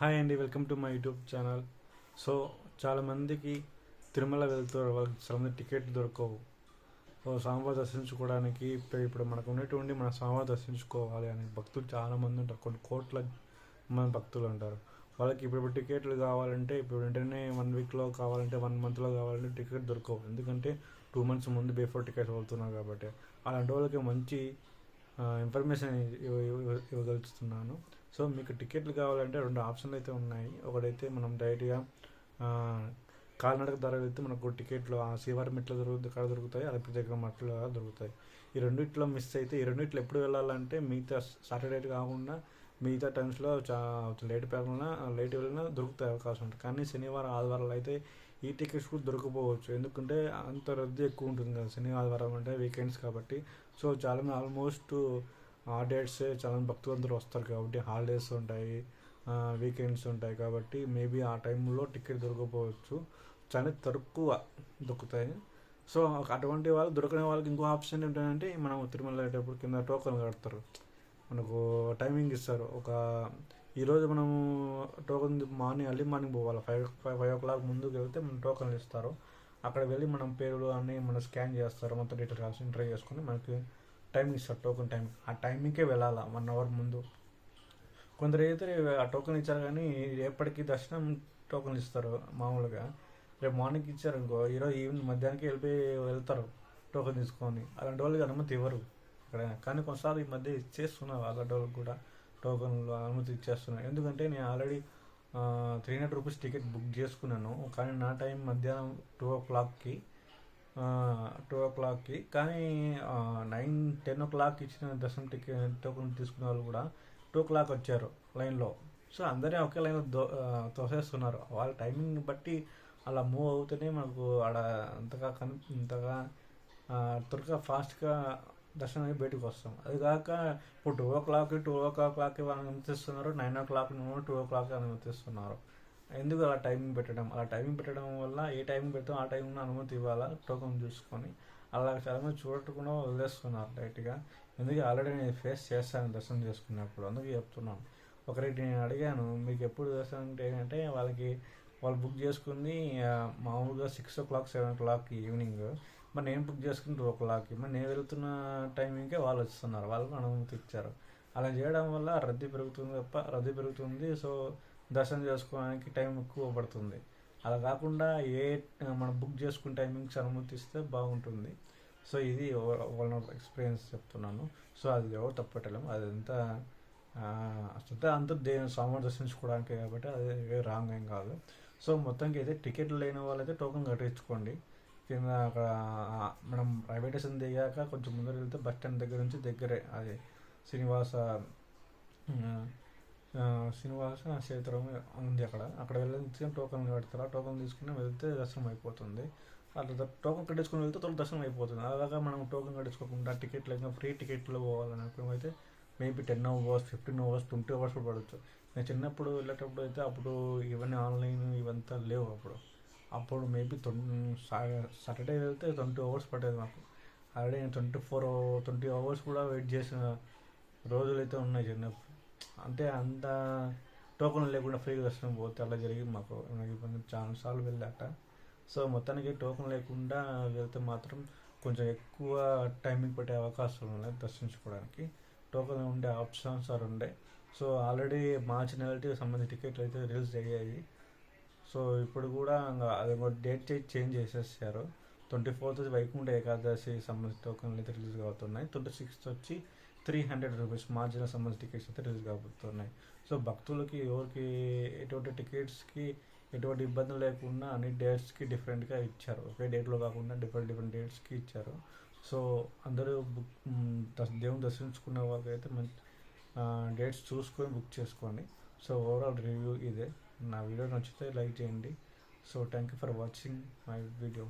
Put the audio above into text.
Hi అండి welcome to my YouTube channel so చాలామందికి తిరుమల వెళ్తారు వాళ్ళకి చాలా టికెట్ దొరకవు. సో స్వామివారి దర్శించుకోవడానికి ఇప్పుడు ఇప్పుడు మనకు ఉన్నటువంటి మన స్వామివారి దర్శించుకోవాలి అని భక్తులు చాలామంది ఉంటారు. కొన్ని కోట్ల మంది భక్తులు ఉంటారు. వాళ్ళకి ఇప్పుడు టికెట్లు కావాలంటే ఇప్పుడు వెంటనే వన్ వీక్లో కావాలంటే వన్ మంత్లో కావాలంటే టికెట్ దొరకవు. ఎందుకంటే టూ మంత్స్ ముందు బిఫోర్ టికెట్స్ అవుతున్నారు కాబట్టి. అలాంటి వాళ్ళకి మంచి ఇన్ఫర్మేషన్ ఇవ్వగలుగుతున్నాను. సో మీకు టికెట్లు కావాలంటే రెండు ఆప్షన్లు అయితే ఉన్నాయి. ఒకటైతే మనం డైరెక్ట్గా కాలినడక ధర వెళ్తే మనకు టికెట్లు ఆ శివారి మెట్లు దొరుకుతాయి అక్కడ దొరుకుతాయి. అరపి దగ్గర మట్లు దొరుకుతాయి. ఈ రెండిట్లో మిస్ అయితే ఈ రెండిట్లో ఎప్పుడు వెళ్ళాలంటే మిగతా సాటర్డే కాకుండా మిగతా టైమ్స్లో చా లేట్ పెరిగినా లేట్ వెళ్ళినా దొరుకుతాయి అవకాశం ఉంటుంది. కానీ శనివారం ఆదివారాలు అయితే ఈ టికెట్స్ కూడా దొరకపోవచ్చు. ఎందుకంటే అంత రద్దీ ఎక్కువ ఉంటుంది కదా శని ఆదివారం అంటే వీకెండ్స్ కాబట్టి. సో చాలా ఆల్మోస్ట్ ఆ డేట్స్ చాలా భక్తులందరూ వస్తారు కాబట్టి. హాలిడేస్ ఉంటాయి వీకెండ్స్ ఉంటాయి కాబట్టి మేబీ ఆ టైంలో టికెట్ దొరకపోవచ్చు. చాలా తక్కువ దొరుకుతాయి. సో అటువంటి వాళ్ళు దొరకని వాళ్ళకి ఇంకో ఆప్షన్ ఏంటంటే మనం తిరుమల వెళ్ళేటప్పుడు కింద టోకన్ కడతారు. మనకు టైమింగ్ ఇస్తారు. ఒక ఈరోజు మనము టోకన్ మార్నింగ్ అర్లీ మార్నింగ్ పోవాలి. Five five five o'clock ముందుకు వెళ్తే మనం టోకన్లు ఇస్తారు. అక్కడ వెళ్ళి మనం పేర్లు అన్నీ మనం స్కాన్ చేస్తారు. మొత్తం డీటెయిల్ రాసి ఎంటర్ చేసుకొని మనకి టైం ఇస్తారు టోకెన్ టైం ఆ టైమింగ్కే వెళ్ళాలి వన్ అవర్ ముందు. కొందరు అయితే ఆ టోకెన్ ఇచ్చారు కానీ ఎప్పటికీ దర్శనం టోకెన్ ఇస్తారు మామూలుగా. రేపు మార్నింగ్ ఇచ్చారు ఇంకో ఈరోజు ఈవినింగ్ మధ్యాహ్నానికి వెళ్ళిపోయి వెళ్తారు టోకెన్ తీసుకొని. అలాంటి వాళ్ళకి అనుమతి ఇవ్వరు. ఇక్కడ కానీ కొన్నిసార్లు ఈ మధ్య చేస్తున్నారు అలాంటి వాళ్ళకి కూడా. టోకన్లు అనుమతి ఇచ్చేస్తున్నాను ఎందుకంటే నేను already three hundred rupees ticket book చేసుకున్నాను. కానీ నా టైం మధ్యాహ్నం టూ ఓ క్లాక్కి టూ ఓ క్లాక్కి కానీ నైన్ టెన్ ఓ క్లాక్ ఇచ్చిన దర్శనం టికెట్ టోకెన్ తీసుకున్న వాళ్ళు కూడా టూ ఓ క్లాక్ వచ్చారు లైన్లో. సో అందరే ఒకే లైన్లో దో తోసేస్తున్నారు. వాళ్ళ టైమింగ్ బట్టి అలా మూవ్ అవుతూనే మనకు ఆడ అంతగా కన్ ఇంతగా త్వరగా ఫాస్ట్గా దర్శనం అయ్యి బయటకు వస్తాం. అది కాక ఇప్పుడు టూ ఓ క్లాక్ టూ ఓ క్లాక్కి అనుమతిస్తున్నారు nine o'clock two o'clock అనుమతిస్తున్నారు. ఎందుకు అలా టైమింగ్ పెట్టడం? అలా టైమింగ్ పెట్టడం వల్ల ఏ టైమింగ్ పెడతాం ఆ టైంలో అనుమతి ఇవ్వాలా? టోకన్ చూసుకొని. అలా చాలామంది చూడకుండా వదిలేస్తున్నారు డైరెక్ట్గా. ఎందుకు? ఆల్రెడీ నేను ఫేస్ చేస్తాను దర్శనం చేసుకున్నప్పుడు. అందుకే చెప్తున్నాను. ఒకరికి నేను అడిగాను మీకు ఎప్పుడు దర్శనం అంటే ఏంటంటే వాళ్ళకి వాళ్ళు బుక్ చేసుకుంది మామూలుగా six o'clock seven o'clock evening మరి నేను బుక్ చేసుకుంటే ఒక లాక్కి. మరి నేను వెళ్తున్న టైమింగ్కే వాళ్ళు వస్తున్నారు వాళ్ళకు అనుమతి ఇచ్చారు. అలా చేయడం వల్ల రద్దీ పెరుగుతుంది తప్ప రద్దీ పెరుగుతుంది. సో దర్శనం చేసుకోవడానికి టైం ఎక్కువ పడుతుంది. అలా కాకుండా ఏ మనం బుక్ చేసుకునే టైమింగ్స్ అనుమతిస్తే బాగుంటుంది. సో ఇది వాళ్ళ ఎక్స్పీరియన్స్ చెప్తున్నాను. సో అది ఎవరు తప్పట్టలేము అది అంతా అంత దేని స్వామివారి దర్శించుకోవడానికి కాబట్టి అది రాంగ్ ఏం కాదు. సో మొత్తానికి అయితే టికెట్ లేని వాళ్ళైతే టోకెన్ కట్టించుకోండి. కింద అక్కడ మనం రైల్వే స్టేషన్ దిగాక కొంచెం ముందర వెళ్తే బస్ స్టాండ్ దగ్గర నుంచి దగ్గరే అది శ్రీనివాస శ్రీనివాస క్షేత్రం ఉంది అక్కడ. అక్కడ వెళ్ళి టోకన్ కడతారు. ఆ టోకన్ తీసుకుని వెళ్తే దర్శనం అయిపోతుంది. అట్లా టోకన్ కట్టించుకుని వెళ్తే తొలి దర్శనం అయిపోతుంది. అలాగా మనం టోకెన్ కట్టించుకోకుండా టికెట్ లేక ఫ్రీ టికెట్లో పోవాలని అయితే maybe ten hours fifteen hours twenty hours కూడా పడవచ్చు నేను చిన్నప్పుడు వెళ్ళేటప్పుడు అయితే అప్పుడు ఇవన్నీ ఆన్లైన్ ఇవంతా లేవు అప్పుడు. అప్పుడు మేబీ సాటర్డే వెళ్తే ట్వంటీ అవర్స్ పట్టేది మాకు. ఆల్రెడీ నేను ట్వంటీ ఫోర్ ట్వంటీ అవర్స్ కూడా వెయిట్ చేసిన రోజులు అయితే ఉన్నాయి చిన్నప్పుడు అంటే అంత టోకన్ లేకుండా ఫ్రీగా దర్శనం పోతే అలా జరిగింది మాకు. ఇబ్బంది. చాలా సార్లు వెళ్ళాక సో మొత్తానికి టోకన్ లేకుండా వెళ్తే మాత్రం కొంచెం ఎక్కువ టైమింగ్ పట్టే అవకాశాలు ఉన్నాయి దర్శించుకోవడానికి. టోకన్ ఉండే ఆప్షన్స్ ఆర్ ఉండే. సో ఆల్రెడీ మార్చి నెలకి సంబంధించిన టికెట్లు అయితే రిలీజ్ అయ్యాయి. సో ఇప్పుడు కూడా అది డేట్ చేంజ్ చేసేసారు. ట్వంటీ ఫోర్త్ వైకుంఠ ఏకాదశి సంబంధించిన టోకన్లు అయితే రిలీజ్ అవుతున్నాయి ట్వంటీ సిక్స్త్ వచ్చి త్రీ హండ్రెడ్ రూపీస్ మార్జిన్ సంబంధించిన టికెట్స్ అయితే రిలీజ్ కాబోతున్నాయి. సో భక్తులకి ఎవరికి ఎటువంటి టికెట్స్కి ఎటువంటి ఇబ్బంది లేకుండా అన్ని డేట్స్కి డిఫరెంట్గా ఇచ్చారు. ఒకే డేట్లో కాకుండా డిఫరెంట్ డిఫరెంట్ డేట్స్కి ఇచ్చారు. సో అందరూ బుక్ దేవుని దర్శించుకునే వాళ్ళకైతే మంచి డేట్స్ చూసుకొని బుక్ చేసుకోండి. సో ఓవరాల్ రివ్యూ ఇదే. నా వీడియో నచ్చితే లైక్ చేయండి. So thank you for watching my video